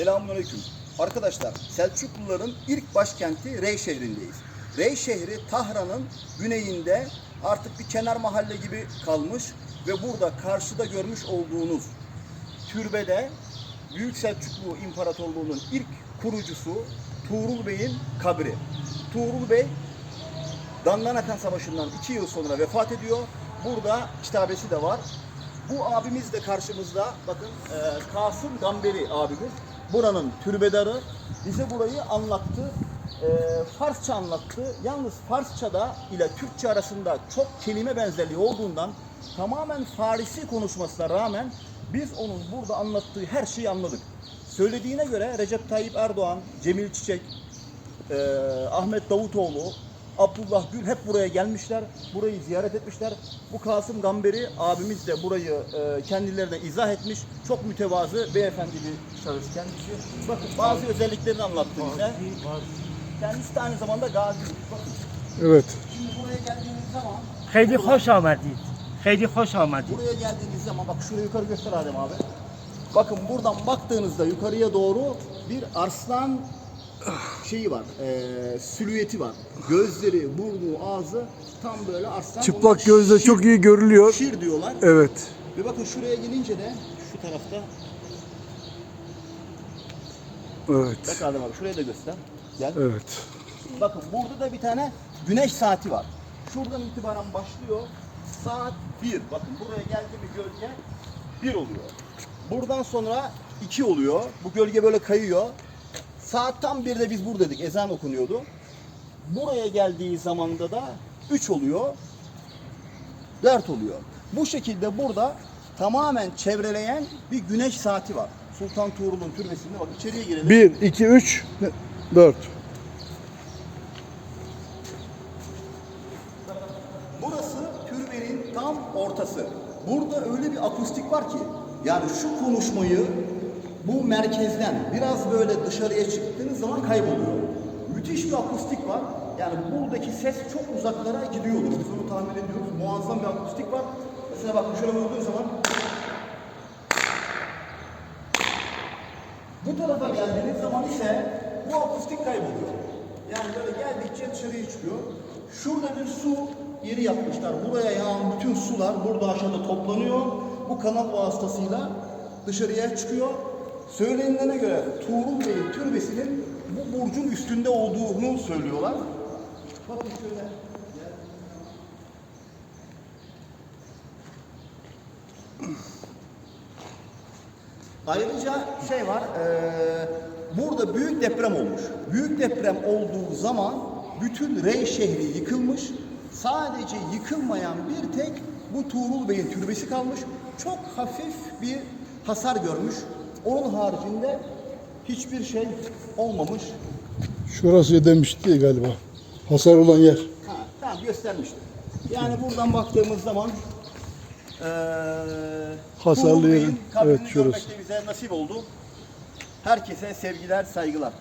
Selamünaleyküm. Arkadaşlar Selçukluların ilk başkenti Rey şehrindeyiz. Rey şehri Tahran'ın güneyinde artık bir kenar mahalle gibi kalmış ve burada karşıda görmüş olduğunuz türbede Büyük Selçuklu İmparatorluğu'nun ilk kurucusu Tuğrul Bey'in kabri. Tuğrul Bey Dandanakan Savaşı'ndan iki yıl sonra vefat ediyor. Burada kitabesi de var. Bu abimiz de karşımızda. Bakın e, Kasım Gamberi abimiz. Buranın türbedarı. Bize burayı anlattı. E, Farsça anlattı. Yalnız Farsçada ile Türkçe arasında çok kelime benzerliği olduğundan tamamen Farisi konuşmasına rağmen biz onun burada anlattığı her şeyi anladık. Söylediğine göre Recep Tayyip Erdoğan, Cemil Çiçek, e, Ahmet Davutoğlu, Abdullah Gül hep buraya gelmişler. Burayı ziyaret etmişler. Bu Kasım Gamberi abimiz de burayı e, kendilerine izah etmiş. Çok mütevazı, beyefendi bir şahıs kendisi. Bakın bazı özelliklerini anlattı bize. Kendisi de aynı zamanda gazi. Bakın Evet. şimdi buraya geldiğiniz zaman خیلی خوش آمدید خیلی خوش آمدید Buraya geldiğiniz zaman bak şuraya yukarı göster Adem abi. Bakın buradan baktığınızda yukarıya doğru bir arslan şeyi var, e, silüeti var. Gözleri, burnu, ağzı tam böyle arslan. Çıplak gözle şir- çok iyi görülüyor. Şir diyorlar. Evet. Ve bakın şuraya gelince de şu tarafta. Evet. Bak Adem abi şuraya da göster. Gel. Evet. Bakın burada da bir tane güneş saati var. Şuradan itibaren başlıyor. Saat 1. Bakın buraya geldi mi gölge 1 oluyor. Buradan sonra 2 oluyor. Bu gölge böyle kayıyor. Saat tam 1'de biz buradaydık. Ezan okunuyordu. Buraya geldiği zamanda da 3 oluyor. 4 oluyor. Bu şekilde burada tamamen çevreleyen bir güneş saati var. Sultan Tuğrul'un türbesinde bak içeriye girelim. 1, 2, 3, 4. Burası türbenin tam ortası. Burada öyle bir akustik var ki yani şu konuşmayı bu merkezden biraz böyle dışarıya çıktığınız zaman kayboluyor. Müthiş bir akustik var. Yani buradaki ses çok uzaklara gidiyordur. Biz onu tahmin ediyoruz. Muazzam bir akustik var. Mesela bakın şöyle vurduğun zaman bu tarafa geldiğiniz zaman ise bu akustik kayboluyor. Yani böyle geldikçe dışarıya çıkıyor. Şurada bir su yeri yapmışlar. Buraya yağan bütün sular burada aşağıda toplanıyor. Bu kanal vasıtasıyla dışarıya çıkıyor. Söylenilene göre Tuğrul Bey'in türbesinin bu burcun üstünde olduğunu söylüyorlar. Bakın şöyle. Ayrıca şey var, eee, burada büyük deprem olmuş. Büyük deprem olduğu zaman bütün Rey şehri yıkılmış. Sadece yıkılmayan bir tek bu Tuğrul Bey'in türbesi kalmış. Çok hafif bir hasar görmüş. Onun haricinde hiçbir şey olmamış. Şurası demişti galiba. Hasar olan yer. Ha, tamam göstermiştim. Yani buradan baktığımız zaman eee Hasarlı yerin, evet, şurası. bize nasip oldu. Herkese sevgiler, saygılar.